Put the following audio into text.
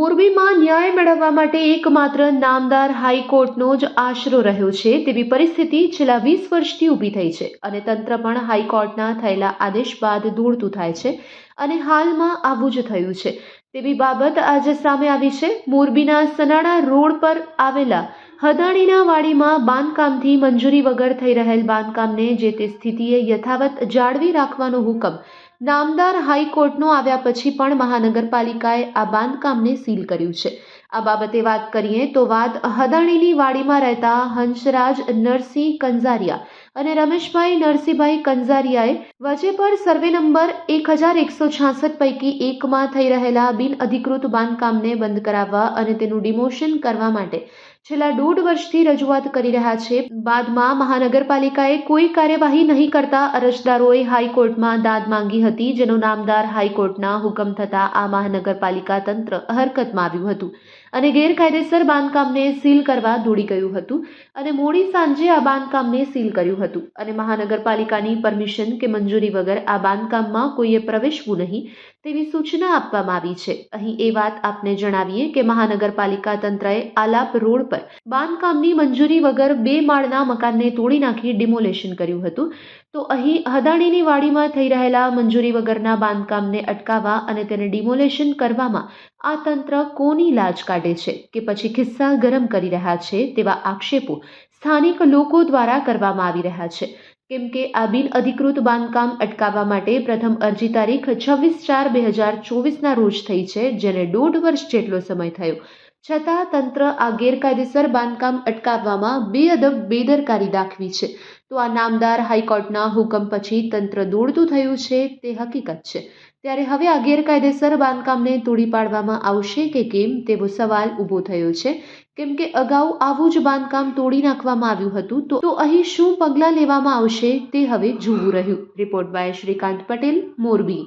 મોરબીમાં ન્યાય મેળવવા માટે એકમાત્ર નામદાર હાઈકોર્ટનો જ આશરો રહ્યો છે, તેવી પરિસ્થિતિ છેલ્લા વીસ વર્ષથી ઊભી થઈ છે અને તંત્ર પણ હાઈકોર્ટના થયેલા આદેશ બાદ દોડતું થાય છે અને હાલમાં આવું જ થયું છે. તેવી બાબત આજે સામે આવી છે. મોરબીના સનાડા રોડ પર આવેલા હદાણીના વાડીમાં બાંધકામથી મંજૂરી વગર થઈ રહેલ બાંધકામને જે તે સ્થિતિએ યથાવત જાળવી રાખવાનો હુકમ નામદાર હાઈકોર્ટનો આવ્યા પછી પણ મહાનગરપાલિકાએ આ બાંધકામને સીલ કર્યું છે. આ બાબતે વાત કરીએ તો વાત હદાણીની વાડીમાં રહેતા હંસરાજ નરસિંહ કંઝારિયા અને રમેશભાઈ નરસિંહભાઈ કંઝારિયાએ વચ્ચે પર સર્વે નંબર એક હજાર એકસો છાસઠ પૈકી એકમાં થઈ રહેલા બિનઅધિકૃત બાંધકામને બંધ કરાવવા અને તેનું ડિમોશન કરવા માટે છેલ્લા દોઢ વર્ષથી રજૂઆત કરી રહ્યા છે. બાદમાં મહાનગરપાલિકાએ કોઈ કાર્યવાહી નહીં કરતા અરજદારોએ હાઈકોર્ટમાં દાદ માંગી હતી, જેનો નામદાર હાઈકોર્ટના હુકમ થતાં આ મહાનગરપાલિકા તંત્ર હરકતમાં આવ્યું હતું અને ગેરકાયદેસર બાંધકામને સીલ કરવા દોડી ગયું હતું અને મોડી સાંજે આ બાંધકામને સીલ કર્યું હતું અને મહાનગરપાલિકાની પરમિશન કે મંજૂરી વગર આ બાંધકામમાં કોઈએ પ્રવેશવું નહીં તેવી સૂચના આપવામાં આવી છે. અહીં એ વાત આપને જણાવીએ કે મહાનગરપાલિકા તંત્રએ આલાપ રોડ પર બાંધકામની મંજૂરી વગર બે માળના મકાનને તોડી નાખી ડિમોલેશન કર્યું હતું. તો અહીં હદાણીની વાડીમાં થઈ રહેલા મંજૂરી વગરના બાંધકામને અટકાવવા અને તેને ડિમોલેશન કરવામાં આ તંત્ર કોની લાજ કાઢે છે કે પછી ખિસ્સા ગરમ કરી રહ્યા છે તેવા આક્ષેપો સ્થાનિક લોકો દ્વારા કરવામાં આવી રહ્યા છે. કેમ કે આ બિન અધિકૃત બાંધકામ અટકાવવા માટે પ્રથમ અરજી તારીખ છવ્વીસ ચાર બે હજાર ચોવીસના રોજ થઈ છે, જેને દોઢ વર્ષ જેટલો સમય થયો. છતાં તંત્ર આ ગેરકાયદેસર બાંધકામ અટકાવવામાં બેઅદબ બેદરકારી દાખવી છે. તો આ નામદાર હાઈકોર્ટના હુકમ પછી તંત્ર દોડતું થયું છે તે હકીકત છે. ત્યારે હવે આ ગેરકાયદેસર બાંધકામને તોડી પાડવામાં આવશે કે કેમ તેવો સવાલ ઊભો થયો છે. કેમ કે અગાઉ આવું જ બાંધકામ તોડી નાખવામાં આવ્યું હતું, તો અહીં શું પગલાં લેવામાં આવશે તે હવે જોવું રહ્યું. Report by Shrikant Patel, Morbi.